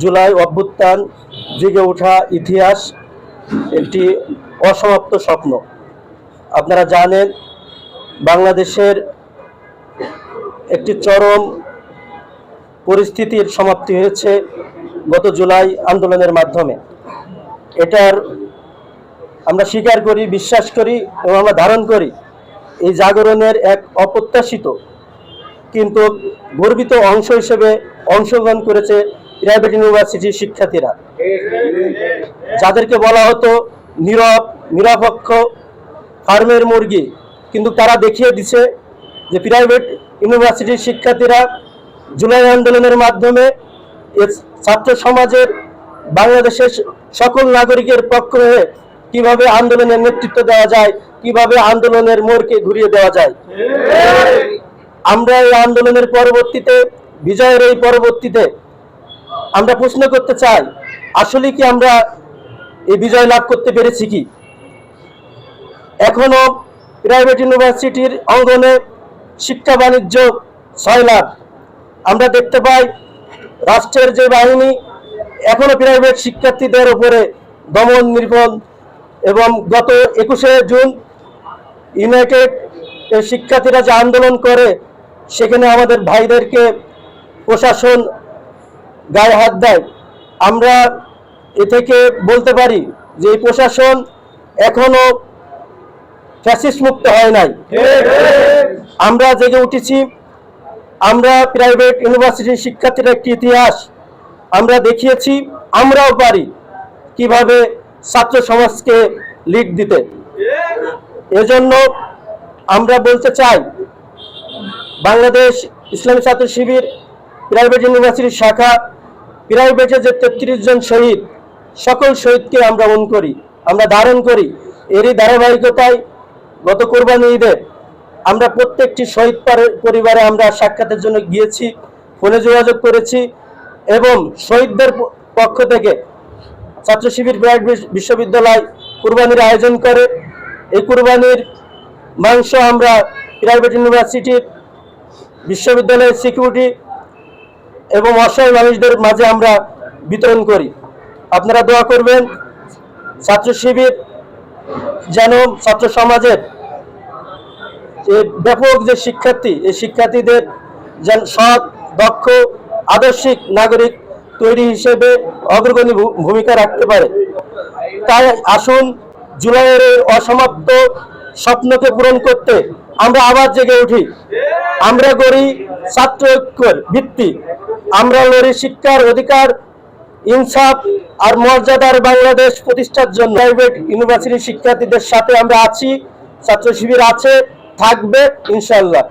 জুলাই অভ্যুত্থান জেগে ওঠা ইতিহাস একটি অসমাপ্ত স্বপ্ন। আপনারা জানেন, বাংলাদেশের একটি চরম পরিস্থিতির সমাপ্তি হয়েছে গত জুলাই আন্দোলনের মাধ্যমে। এটার আমরা স্বীকার করি, বিশ্বাস করি এবং আমরা ধারণ করি, এই জাগরণের এক অপ্রত্যাশিত কিন্তু গর্বিত অংশ হিসেবে অংশগ্রহণ করেছে প্রাইভেট ইউনিভার্সিটির শিক্ষার্থীরা। যাদেরকে বলা হতো নীরব, নিরপেক্ষ ফার্মের মুরগি, কিন্তু তারা দেখিয়ে দিছে যে প্রাইভেট ইউনিভার্সিটির শিক্ষার্থীরা জুলাই আন্দোলনের মাধ্যমে ছাত্র সমাজের বাংলাদেশের সকল নাগরিকের পক্ষ হয়ে কীভাবে আন্দোলনের নেতৃত্ব দেওয়া যায়, কীভাবে আন্দোলনের মোড়কে ঘুরিয়ে দেওয়া যায়। আমরা এই আন্দোলনের পরবর্তীতে, বিজয়ের এই পরবর্তীতে আমরা প্রশ্ন করতে চাই, আসলে কি আমরা এই বিজয় লাভ করতে পেরেছি কি? এখনও প্রাইভেট ইউনিভার্সিটির অঙ্গনে শিক্ষা বাণিজ্য ছয় লাখ। আমরা দেখতে পাই রাষ্ট্রের যে বাহিনী, এখনও প্রাইভেট শিক্ষার্থীদের উপরে দমন নির্ভন এবং গত একুশে জুন ইউনাইটেড শিক্ষার্থীরা যে আন্দোলন করে, সেখানে আমাদের ভাইদেরকে প্রশাসন গায়ে হাত দেয়। আমরা এ থেকে বলতে পারি যে এই প্রশাসন এখনও ফ্যাসিস্ট মুক্ত হয় নাই। আমরা জেগে উঠেছি। আমরা প্রাইভেট ইউনিভার্সিটির শিক্ষার্থীর একটি ইতিহাস আমরা দেখিয়েছি। আমরাও পারি কীভাবে ছাত্র সমাজকে লিড দিতে। এজন্য আমরা বলতে চাই, বাংলাদেশ ইসলামী ছাত্র শিবির প্রাইভেট ইউনিভার্সিটির শাখা প্রাইভেটে যে তেত্রিশ জন শহীদ, সকল শহীদকে আমরা মন করি, আমরা ধারণ করি। এরই ধারাবাহিকতায় গত কোরবানি ঈদে আমরা প্রত্যেকটি শহীদ পারে- পরিবারে আমরা সাক্ষাতের জন্য গিয়েছি, ফোনে যোগাযোগ করেছি এবং শহীদদের পক্ষ থেকে ছাত্র শিবির বিশ- বিশ্ববিদ্যালয় কুরবানির আয়োজন করে। এই কুরবানির মাংস আমরা প্রাইভেট ইউনিভার্সিটির বিশ্ববিদ্যালয়ের সিকিউরিটি এবং অসহায় মানুষদের মাঝে আমরা বিতরণ করি। আপনারা দোয়া করবেন ছাত্র শিবির যেন ছাত্র সমাজের ব্যাপক যে শিক্ষার্থী, এই শিক্ষার্থীদের যেন সৎ, দক্ষ, আদর্শিক নাগরিক তৈরি হিসেবে অগ্রগণী ভূমিকা রাখতে পারে। তাই আসুন জুলাইয়ের অসমাপ্ত স্বপ্নকে পূরণ করতে আমরা আবার জেগে উঠি। আমরা গড়ি ছাত্র ঐক্যর ভিত্তি। আমরা লড়ি শিক্ষার অধিকার, ইনসাফ আর মর্যাদার বাংলাদেশ প্রতিষ্ঠার জন্য প্রাইভেট ইউনিভার্সিটির শিক্ষার্থীদের সাথে আমরা আছি ছাত্র শিবির আছে, থাকবে ইনশাল্লাহ